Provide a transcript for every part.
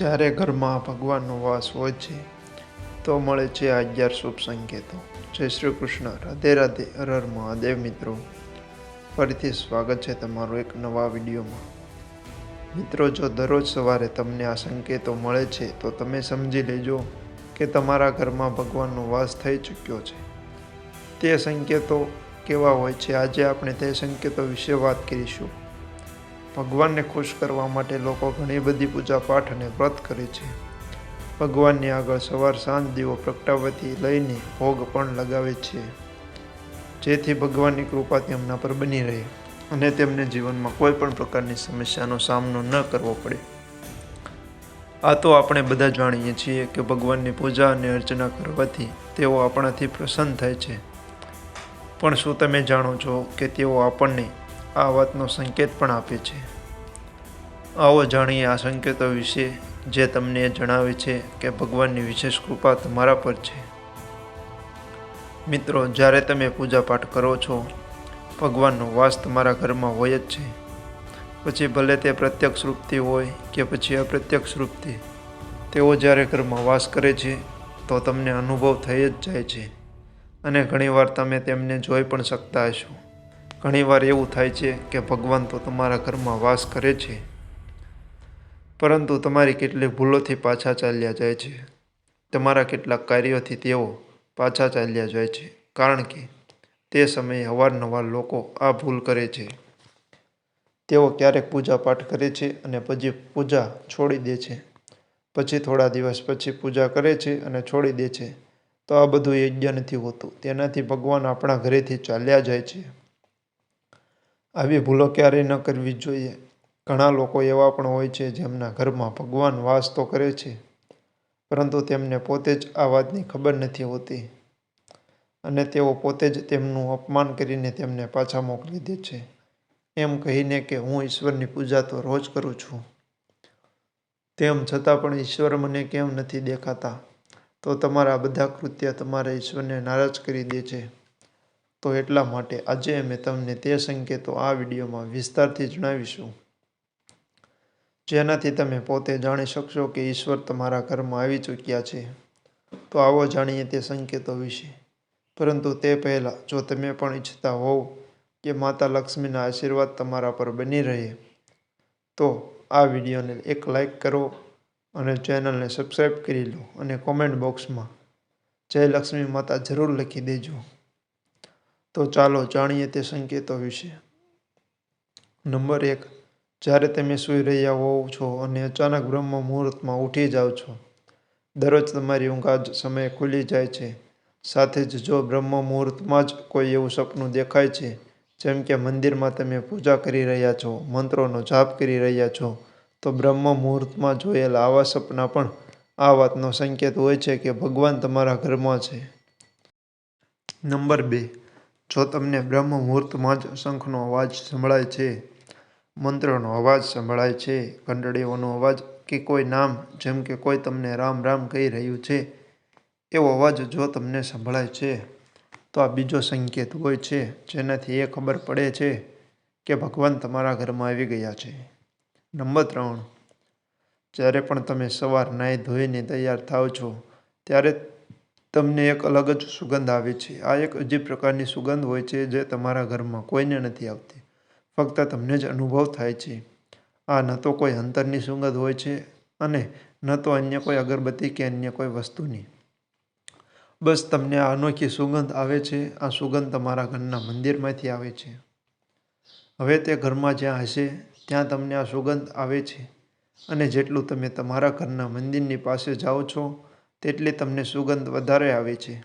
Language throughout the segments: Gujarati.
જ્યારે ઘરમાં ભગવાનનો વાસ હોય છે, તો મળે છે આ અગિયાર શુભ સંકેતો. જય શ્રી કૃષ્ણ. રાધે રાધે. હર મહાદેવ મિત્રો. ફરીથી સ્વાગત છે તમારું એક નવા વિડીયોમાં. મિત્રો, જો દરરોજ સવારે તમને આ સંકેતો મળે છે, તો તમે સમજી લેજો કે તમારા ઘરમાં ભગવાનનો વાસ થઈ ચૂક્યો છે. તે સંકેતો કેવા હોય છે? આજે આપણે તે સંકેતો વિશે વાત કરીશું. ભગવાનને ખુશ કરવા માટે લોકો ઘણી બધી પૂજા પાઠ અને વ્રત કરે છે. ભગવાનની આગળ સવાર સાંજ દીવો પ્રગટાવવાથી લઈને ભોગ પણ લગાવે છે. જેથી ભગવાનની કૃપા તેમના પર બની રહે અને તેમને જીવનમાં કોઈ પણ પ્રકારની સમસ્યાનો સામનો ન કરવો પડે. આ તો આપણે બધા જાણીએ છીએ કે ભગવાનની પૂજા અને અર્ચના કરવાથી તેઓ આપણાથી પ્રસન્ન થાય છે. પણ શું તમે જાણો છો કે તેઓ આપણને આ વાતનો સંકેત પણ આપે છે. આવો જાણીએ આ સંકેતો વિશે, જે તમને જણાવે છે કે ભગવાનની વિશેષ કૃપા તમારા પર છે. મિત્રો, જ્યારે તમે પૂજાપાઠ કરો છો, ભગવાનનો વાસ તમારા ઘરમાં હોય જ છે. પછી ભલે તે પ્રત્યક્ષ રૂપથી હોય કે પછી અપ્રત્યક્ષ રૂપથી, તેઓ જ્યારે ઘરમાં વાસ કરે છે, તો તમને અનુભવ થઈ જ જાય છે. અને ઘણીવાર તમે તેમને જોઈ પણ શકતા હશો. ઘણીવાર એવું થાય છે કે ભગવાન તો તમારા ઘરમાં વાસ કરે છે, પરંતુ તમારી કેટલીક ભૂલોથી પાછા ચાલ્યા જાય છે. તમારા કેટલાક કાર્યોથી તેઓ પાછા ચાલ્યા જાય છે, કારણ કે તે સમયે અવારનવાર લોકો આ ભૂલ કરે છે. તેઓ ક્યારેક પૂજાપાઠ કરે છે અને પછી પૂજા છોડી દે છે. પછી થોડા દિવસ પછી પૂજા કરે છે અને છોડી દે છે. તો આ બધું યજ્ઞ નથી હોતું. તેનાથી ભગવાન આપણા ઘરેથી ચાલ્યા જાય છે. આવી ભૂલો ક્યારેય ન કરવી જોઈએ. ઘણા લોકો એવા પણ હોય છે જેમના ઘરમાં ભગવાન વાસ તો કરે છે, પરંતુ તેમને પોતે જ આ વાતની ખબર નથી હોતી અને તેઓ પોતે જ તેમનું અપમાન કરીને તેમને પાછા મોકલી દે છે. એમ કહીને કે હું ઈશ્વરની પૂજા તો રોજ કરું છું. તેમ છતાં પણ ઈશ્વર મને કેમ નથી દેખાતા? તો તમારા બધા કૃત્ય તમારા ઈશ્વરને નારાજ કરી દે છે. તો એટલા માટે આજે અમે તમને તે સંકેતો આ વિડીયોમાં વિસ્તારથી જણાવીશું. જેનાથી તમે પોતે જાણી શકશો કે ઈશ્વર તમારા ઘરમાં આવી ચૂક્યા છે. તો આવો જાણીએ તે સંકેતો વિશે. પરંતુ તે પહેલાં, જો તમે પણ ઈચ્છતા હોવ કે માતા લક્ષ્મીના આશીર્વાદ તમારા પર બની રહે, તો આ વિડીયોને એક લાઈક કરો અને ચેનલને સબસ્ક્રાઈબ કરી લો અને કોમેન્ટ બોક્સમાં જય લક્ષ્મી માતા જરૂર લખી દેજો. તો ચાલો જાણીએ તે સંકેતો વિશે. નંબર એક, જ્યારે તમે સૂઈ રહ્યા હોવ છો અને અચાનક બ્રહ્મ મુહૂર્તમાં ઉઠી જાઓ છો, દરરોજ તમારી ઊંઘ જ સમયે ખુલી જાય છે. સાથે જ જો બ્રહ્મ મુહૂર્તમાં જ કોઈ એવું સપનું દેખાય છે, જેમ કે મંદિરમાં તમે પૂજા કરી રહ્યા છો, મંત્રોનો જાપ કરી રહ્યા છો, તો બ્રહ્મ મુહૂર્તમાં જોયેલા આવા સપના પણ આ વાતનો સંકેત હોય છે કે ભગવાન તમારા ઘરમાં છે. નંબર બે જો તમને બ્રહ્મ મુહૂર્તમાં જ શંખનો અવાજ સંભળાય છે, મંત્રનો અવાજ સંભળાય છે ઘંટડીઓનો અવાજ કે કોઈ નામ જેમ કે કોઈ તમને રામ રામ કહી રહ્યું છે, એવો અવાજ જો તમને સંભળાય છે, તો આ બીજો સંકેત હોય છે, જેનાથી એ ખબર પડે છે કે ભગવાન તમારા ઘરમાં આવી ગયા છે. નંબર ત્રણ. જ્યારે પણ તમે સવાર નાહી ધોઈને તૈયાર થાવ છો, ત્યારે તમને એક અલગ જ સુગંધ આવે છે. આ એક અજીબ પ્રકારની સુગંધ હોય છે જે તમારા ઘરમાં કોઈને નથી આવતી. ફક્ત તમને જ અનુભવ થાય છે. આ ન તો કોઈ અંતરની સુગંધ હોય છે અને ન તો અન્ય કોઈ અગરબત્તી કે અન્ય કોઈ વસ્તુની. બસ તમને આ અનોખી સુગંધ આવે છે. આ સુગંધ તમારા ઘરના મંદિરમાંથી આવે છે. હવે તે ઘરમાં જ્યાં હશે, ત્યાં તમને આ સુગંધ આવે છે. અને જેટલું તમે તમારા ઘરના મંદિરની પાસે જાઓ છો તેટલી તમને સુગંધ વધારે આવે છે.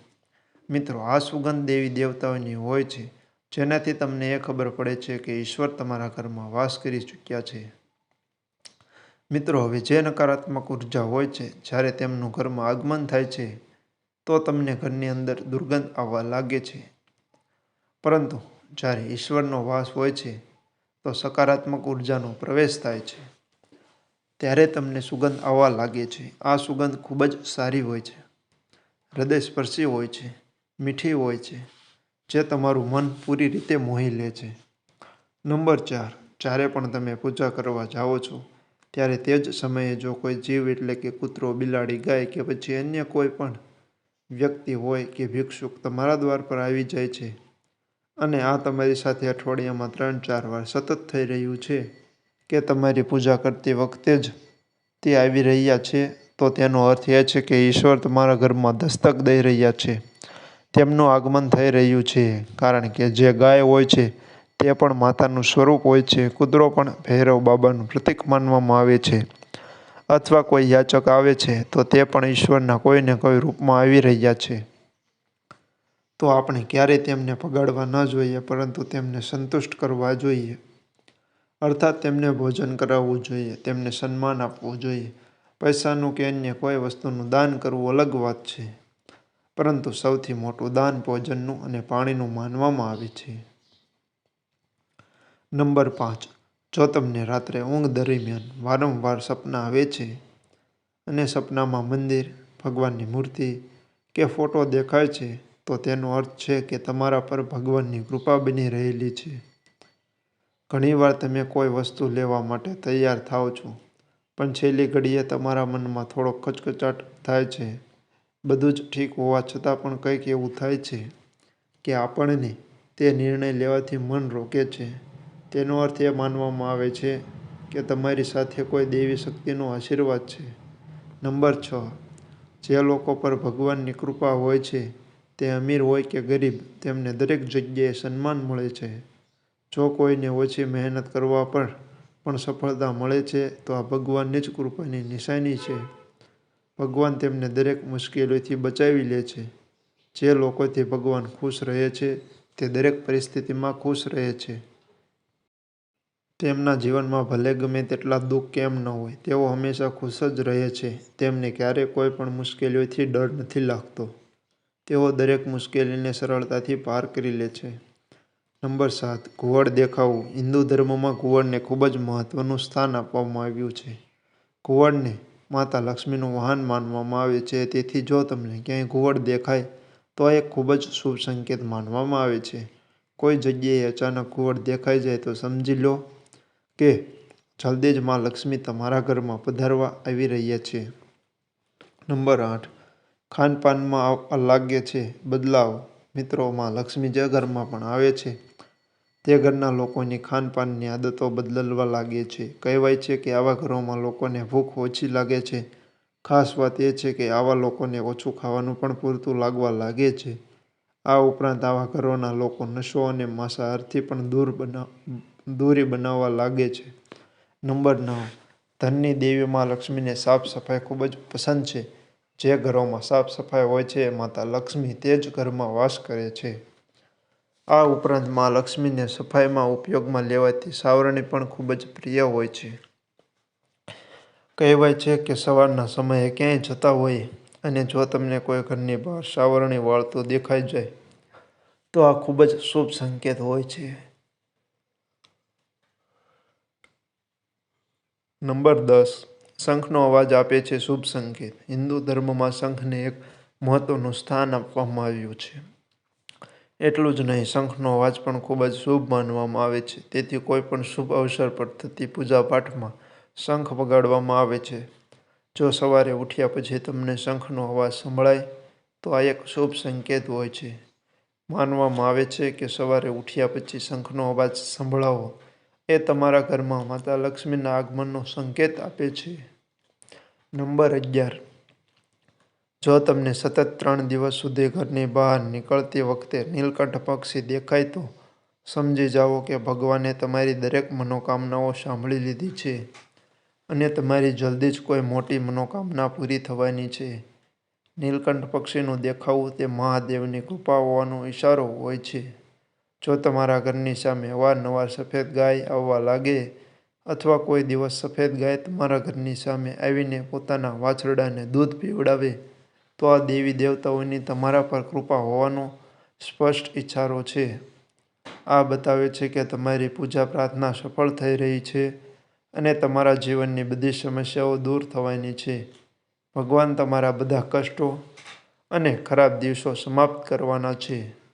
મિત્રો, આ સુગંધ દેવી દેવતાઓની હોય છે. જેનાથી તમને એ ખબર પડે છે કે ઈશ્વર તમારા ઘરમાં વાસ કરી ચૂક્યા છે. મિત્રો, હવે જે નકારાત્મક ઊર્જા હોય છે, જ્યારે તેમનું ઘરમાં આગમન થાય છે, તો તમને ઘરની અંદર દુર્ગંધ આવવા લાગે છે. પરંતુ જ્યારે ઈશ્વરનો વાસ હોય છે, તો સકારાત્મક ઉર્જાનો પ્રવેશ થાય છે. ત્યારે તમને સુગંધ આવવા લાગે છે. આ સુગંધ ખૂબ જ સારી હોય છે. હૃદયસ્પર્શી હોય છે. મીઠી હોય છે, જે તમારું મન પૂરી રીતે મોહી લે છે. નંબર ચાર, જ્યારે પણ તમે પૂજા કરવા જાઓ છો, ત્યારે તે જ સમયે જો કોઈ જીવ એટલે કે કૂતરો, બિલાડી, ગાય કે પછી અન્ય કોઈ પણ વ્યક્તિ હોય કે ભિક્ષુક તમારા દ્વાર પર આવી જાય છે અને આ તમારી સાથે અઠવાડિયામાં ત્રણ ચાર વાર સતત થઈ રહ્યું છે કે તમારી પૂજા કરતી વખતે જ તે આવી રહ્યા છે, તો તેનો અર્થ એ છે કે ઈશ્વર તમારા ઘરમાં દસ્તક દઈ રહ્યા છે. તેમનું આગમન થઈ રહ્યું છે, કારણ કે જે ગાય હોય છે, તે પણ માતાનું સ્વરૂપ હોય છે. કૂતરો પણ ભૈરવ બાબાનું પ્રતીક માનવામાં આવે છે. અથવા કોઈ યાચક આવે છે, તો તે પણ ઈશ્વરના કોઈને કોઈ રૂપમાં આવી રહ્યા છે. તો આપણે ક્યારેય તેમને પગાડવા ન જોઈએ, પરંતુ તેમને સંતુષ્ટ કરવા જોઈએ. અર્થાત તેમને ભોજન કરાવવું જોઈએ, તેમને સન્માન આપવું જોઈએ. પૈસાનું કે અન્ય કોઈ વસ્તુનું દાન કરવું અલગ વાત છે, પરંતુ સૌથી મોટું દાન ભોજનનું અને પાણીનું માનવામાં આવે છે. નંબર પાંચ, જો તમને રાત્રે ઊંઘ દરમિયાન વારંવાર સપના આવે છે અને સપનામાં મંદિર, ભગવાનની મૂર્તિ કે ફોટો દેખાય છે, તો તેનો અર્થ છે કે તમારા પર ભગવાનની કૃપા બની રહેલી છે. ઘણીવાર તમે કોઈ વસ્તુ લેવા માટે તૈયાર થાઓ છો, પણ છેલ્લી ઘડીએ તમારા મનમાં થોડો ખચખચાટ થાય છે. બધું જ ઠીક હોવા છતાં પણ કંઈક એવું થાય છે કે આપણને તે નિર્ણય લેવાથી મન રોકે છે. તેનો અર્થ એ માનવામાં આવે છે કે તમારી સાથે કોઈ દેવી શક્તિનો આશીર્વાદ છે. નંબર છ. જે લોકો પર ભગવાનની કૃપા હોય છે, તે અમીર હોય કે ગરીબ, તેમને દરેક જગ્યાએ સન્માન મળે છે. જો કોઈને ઓછી મહેનત કરવા પર પણ સફળતા મળે છે, તો આ ભગવાનની જ કૃપાની નિશાની છે. ભગવાન તેમને દરેક મુશ્કેલીઓથી બચાવી લે છે. જે લોકોથી ભગવાન ખુશ રહે છે, તે દરેક પરિસ્થિતિમાં ખુશ રહે છે. તેમના જીવનમાં ભલે ગમે તેટલા દુઃખ કેમ ન હોય, તેઓ હંમેશા ખુશ જ રહે છે. તેમને ક્યારેય કોઈ પણ મુશ્કેલીઓથી ડર નથી લાગતો. તેઓ દરેક મુશ્કેલીને સરળતાથી પાર કરી લે છે. નંબર સાત ઘુવડ દેખાવું. હિન્દુ ધર્મમાં ઘુવડને ખૂબ જ મહત્વનું સ્થાન આપવામાં આવ્યું છે. ઘુવડને માતા લક્ષ્મીનું વાહન માનવામાં આવે છે. તેથી જો તમને ક્યાંય ઘુવડ દેખાય, તો એ ખૂબ જ શુભ સંકેત માનવામાં આવે છે. કોઈ જગ્યાએ અચાનક ઘુવડ દેખાઈ જાય તો સમજી લો કે જલ્દી જ માં લક્ષ્મી તમારા ઘરમાં પધારવા આવી રહ્યા છે. નંબર આઠ, ખાનપાનમાં લાગે છે. બદલાવ. મિત્રો માં લક્ષ્મી જે ઘરમાં પણ આવે છે, તે ઘરના લોકોની ખાનપાનની આદતો બદલવા લાગે છે. કહેવાય છે કે આવા ઘરોમાં લોકોને ભૂખ ઓછી લાગે છે. ખાસ વાત એ છે કે આવા લોકોને ઓછું ખાવાનું પણ પૂરતું લાગવા લાગે છે. આ ઉપરાંત આવા ઘરોના લોકો નશો અને માંસાહારથી પણ દૂર બનાવ દૂરી બનાવવા લાગે છે. નંબર નવ, ધનની દેવી માં લક્ષ્મીને સાફ સફાઈ ખૂબ જ પસંદ છે. જે ઘરોમાં સાફ સફાઈ હોય છે માતા લક્ષ્મી તે જ ઘરમાં વાસ કરે છે. આ ઉપરાંત મા લક્ષ્મીને સફાઈમાં ઉપયોગમાં લેવાતી સાવરણી પણ ખૂબ જ પ્રિય હોય છે. કહેવાય છે કે સવારના સમયે ક્યાંય જતા હોય અને જો તમને કોઈ ઘરની બહાર સાવરણી વાળતું દેખાઈ જાય, તો આ ખૂબ જ શુભ સંકેત હોય છે. નંબર દસ. શંખનો અવાજ આપે છે શુભ સંકેત. હિન્દુ ધર્મમાં શંખને એક મહત્વનું સ્થાન આપવામાં આવ્યું છે. એટલું જ નહીં શંખનો અવાજ પણ ખૂબ જ શુભ માનવામાં આવે છે. તેથી કોઈ પણ શુભ અવસર પર થતી પૂજાપાઠમાં શંખ વગાડવામાં આવે છે. જો સવારે ઉઠ્યા પછી તમને શંખનો અવાજ સંભળાય, તો આ એક શુભ સંકેત હોય છે. માનવામાં આવે છે કે સવારે ઉઠ્યા પછી શંખનો અવાજ સંભળાવો. એ તમારા ઘરમાં માતા લક્ષ્મીના આગમનનો સંકેત આપે છે. નંબર અગિયાર. જો તમને સતત ત્રણ દિવસ સુધી ઘરની બહાર નીકળતી વખતે નીલકંઠ પક્ષી દેખાય તો સમજી જાઓ કે ભગવાને તમારી દરેક મનોકામનાઓ સાંભળી લીધી છે અને તમારી જલ્દી જ કોઈ મોટી મનોકામના પૂરી થવાની છે. નીલકંઠ પક્ષીનું દેખાવું તે મહાદેવની કૃપા હોવાનો ઈશારો હોય છે. જો તમારા ઘરની સામે અવારનવાર સફેદ ગાય આવવા લાગે અથવા કોઈ દિવસ સફેદ ગાય તમારા ઘરની સામે આવીને પોતાના વાછરડાને દૂધ પીવડાવે, તો આ દેવી દેવતાઓની તમારા પર કૃપા હોવાનો સ્પષ્ટ ઈચ્છારો છે. આ બતાવે છે કે તમારી પૂજા પ્રાર્થના સફળ થઈ રહી છે અને તમારા જીવનની બધી સમસ્યાઓ દૂર થવાની છે. ભગવાન તમારા બધા કષ્ટો અને ખરાબ દિવસો સમાપ્ત કરવાના છે.